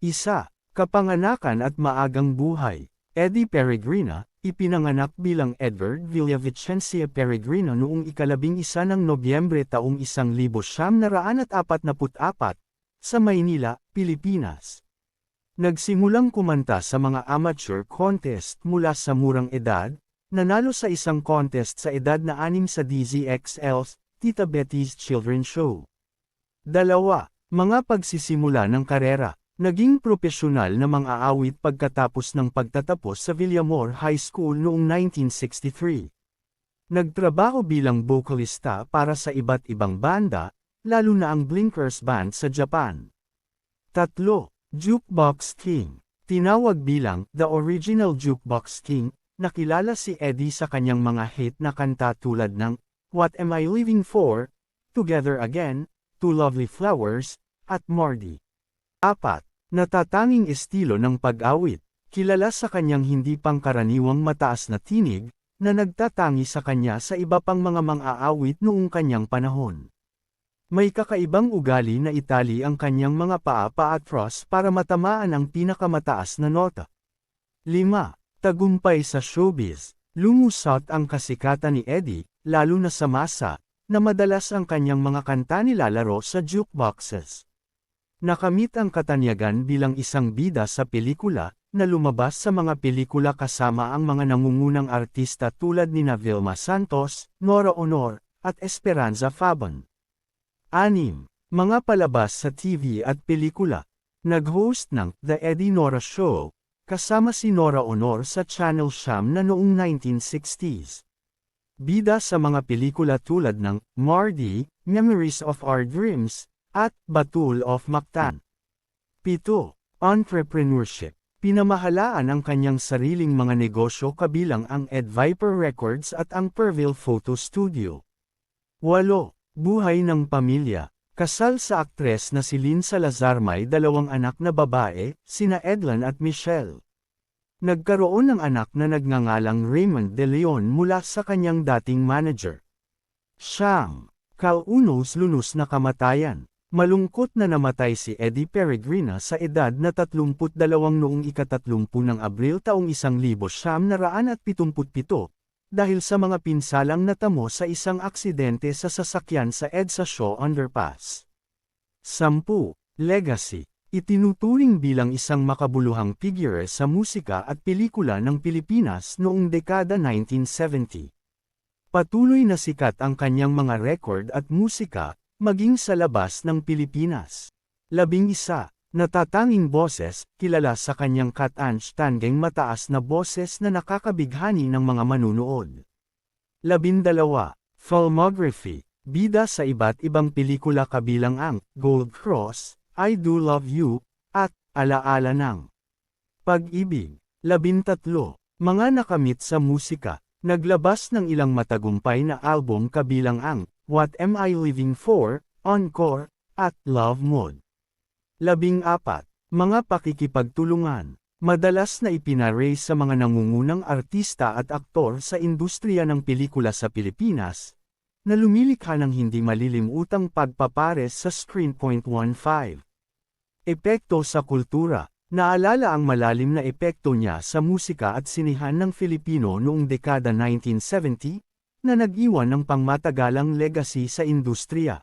Isa, kapanganakan at maagang buhay. Eddie Peregrina, ipinanganak bilang Edward Villavicencio Peregrina noong ikalabing isa ng Nobyembre taong 1944 sa Maynila, Pilipinas. Nagsimulang kumanta sa mga amateur contest mula sa murang edad, nanalo sa isang contest sa edad na anim sa DZXL's Tita Betty's Children's Show. Dalawa, mga pagsisimula ng karera. Naging propesyonal na mga awit pagkatapos ng pagtatapos sa Villamor High School noong 1963. Nagtrabaho bilang vocalista para sa iba't ibang banda, lalo na ang Blinkers Band sa Japan. Tatlo, Jukebox King. Tinawag bilang The Original Jukebox King, nakilala si Eddie sa kanyang mga hit na kanta tulad ng What Am I Living For, Together Again, Two Lovely Flowers, at Mardy. Apat, natatanging estilo ng pag-awit, kilala sa kanyang hindi pangkaraniwang mataas na tinig, na nagtatangi sa kanya sa iba pang mga mang-aawit noong kanyang panahon. May kakaibang ugali na itali ang kanyang mga paa paatros para matamaan ang pinakamataas na nota. 5. Tagumpay sa showbiz. Lumusot ang kasikatan ni Eddie, lalo na sa masa, na madalas ang kanyang mga kanta nilalaro sa jukeboxes. Nakamit ang katanyagan bilang isang bida sa pelikula, na lumabas sa mga pelikula kasama ang mga nangungunang artista tulad ni Vilma Santos, Nora Honor, at Esperanza Fabon. 6. Mga palabas sa TV at pelikula. Nag-host ng The Eddie Nora Show, kasama si Nora Honor sa Channel Sham na noong 1960s. Bida sa mga pelikula tulad ng Mardy, Memories of Our Dreams, at Batul of Mactan. 7. Entrepreneurship. Pinamahalaan ang kanyang sariling mga negosyo kabilang ang Ed Viper Records at ang Perville Photo Studio. 8. Buhay ng pamilya. Kasal sa aktres na si Lynn Salazar may dalawang anak na babae, sina Edlan at Michelle. Nagkaroon ng anak na nagngangalang Raymond De Leon mula sa kanyang dating manager. Siyang, kaunos-lunos na kamatayan. Malungkot na namatay si Eddie Peregrina sa edad na 32 noong ikatatlumpу ng Abril taong 1977 dahil sa mga pinsalang natamo sa isang aksidente sa sasakyan sa EDSA Shaw Underpass. 10. Legacy Itinuturing bilang isang makabuluhang figure sa musika at pelikula ng Pilipinas noong dekada 1970. Patuloy na sikat ang kanyang mga record at musika, maging sa labas ng Pilipinas. Labing isa, natatanging boses, kilala sa kanyang kat-anch-tangeng mataas na boses na nakakabighani ng mga manunood. Labindalawa, filmography, bida sa iba't ibang pelikula kabilang ang Gold Cross, I Do Love You, at Alaala ng Pag-ibig. Labintatlo, mga nakamit sa musika, naglabas ng ilang matagumpay na album kabilang ang What Am I Living For, Encore, at Love Mode. Labing apat, mga pakikipagtulungan. Madalas na ipinaraise sa mga nangungunang artista at aktor sa industriya ng pelikula sa Pilipinas, na lumilikha ng hindi malilimutang pagpapares sa Screen.15. Epekto sa kultura Naalala ang malalim na epekto niya sa musika at sinihan ng Filipino noong dekada 1970, na nag-iwan ng pangmatagalang legacy sa industriya.